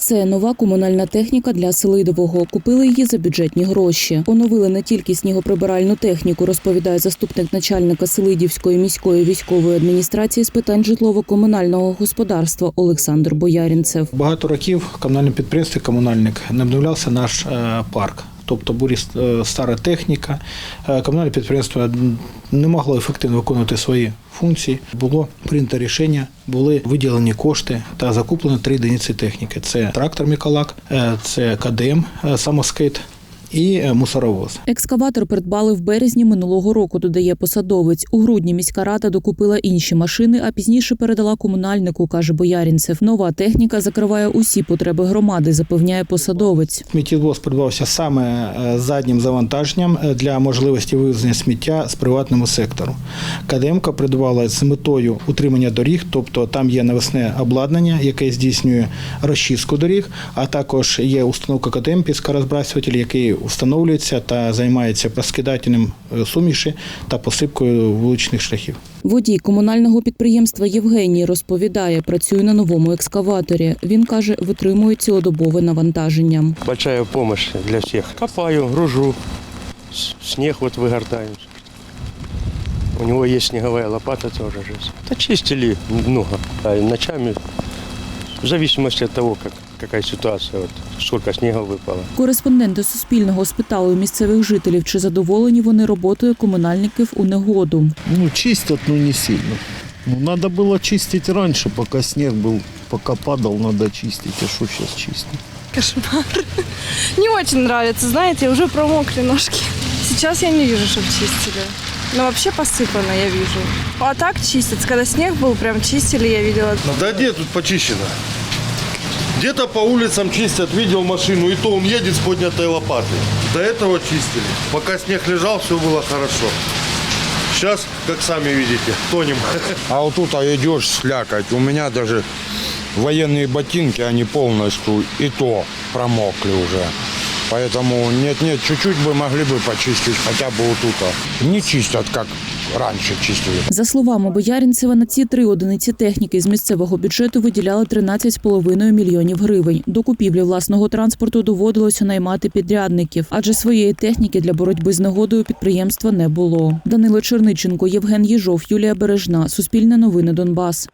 Це нова комунальна техніка для Селидового. Купили її за бюджетні гроші. Оновили не тільки снігоприбиральну техніку, розповідає заступник начальника Селидівської міської військової адміністрації з питань житлово-комунального господарства Олександр Боярінцев. Багато років комунальне підприємство комунальник не обновлявся наш е, парк. Тобто була е, стара техніка, Е, комунальне підприємство не могло ефективно виконувати свої функції. Було прийнято рішення, були виділені кошти та закуплено три одиниці техніки: це трактор Мікалак, е, це КДМ самоскид і е, мусоровоз. Екскаватор придбали в березні минулого року, додає посадовець. У грудні міська рада докупила інші машини, а пізніше передала комунальнику, каже Боярінцев. Нова техніка закриває усі потреби громади, запевняє посадовець. Сміттєвоз придбався саме е, заднім завантаженням е, для можливості вивезення сміття з приватному сектору. КДМК придбала з метою утримання доріг, тобто там є навесне обладнання, яке здійснює розчистку доріг, а також є установка КДМ піскорозбрасуватель, який встановлюється та займається розкидательним е, суміші та посипкою вуличних шляхів. Водій комунального підприємства Євгеній розповідає, працює на новому екскаваторі. Він каже, витримує цілодобове навантаження. большая помощь для всех. Копаю, гружу, с- снег вот выгортаю. У него есть снеговая лопата тоже же. Да чистили много. А ночами, в зависимости от того, как, какая ситуация, вот, сколько снега выпало. Кореспонденти Суспільного спитали у місцевих жителів, чи задоволені вони роботою комунальників у негоду. Ну, чистят, но не сильно. Ну, надо было чистить раньше, пока снег был, пока падал, надо чистить. А что сейчас чистить? Кошмар. Не очень нравится, знаете, уже промокли ножки. Сейчас я не вижу, чтобы чистили. Но вообще посыпано, я вижу. А так чистят. Когда снег был, прям чистили, я видела. Да где тут почищено? Где-то по улицам чистят, видел машину, и то он едет с поднятой лопатой. До этого чистили. Пока снег лежал, все было хорошо. Сейчас, как сами видите, тонем. А вот тут а идешь слякоть. У меня даже военные ботинки, они полностью и то промокли уже. Поэтому нет-нет, чуть-чуть бы могли бы почистить хотя бы вот тут. а. Не чистят, как раньше чистили. За словами Боярінцева, на ці три одиниці техніки з місцевого бюджету виділяли 13,5 мільйонів гривень. До купівлі власного транспорту доводилося наймати підрядників, адже своєї техніки для боротьби з негодою підприємства не було. Данило Черниченко, Євген Єжов, Юлія Бережна. Суспільне новини Донбас.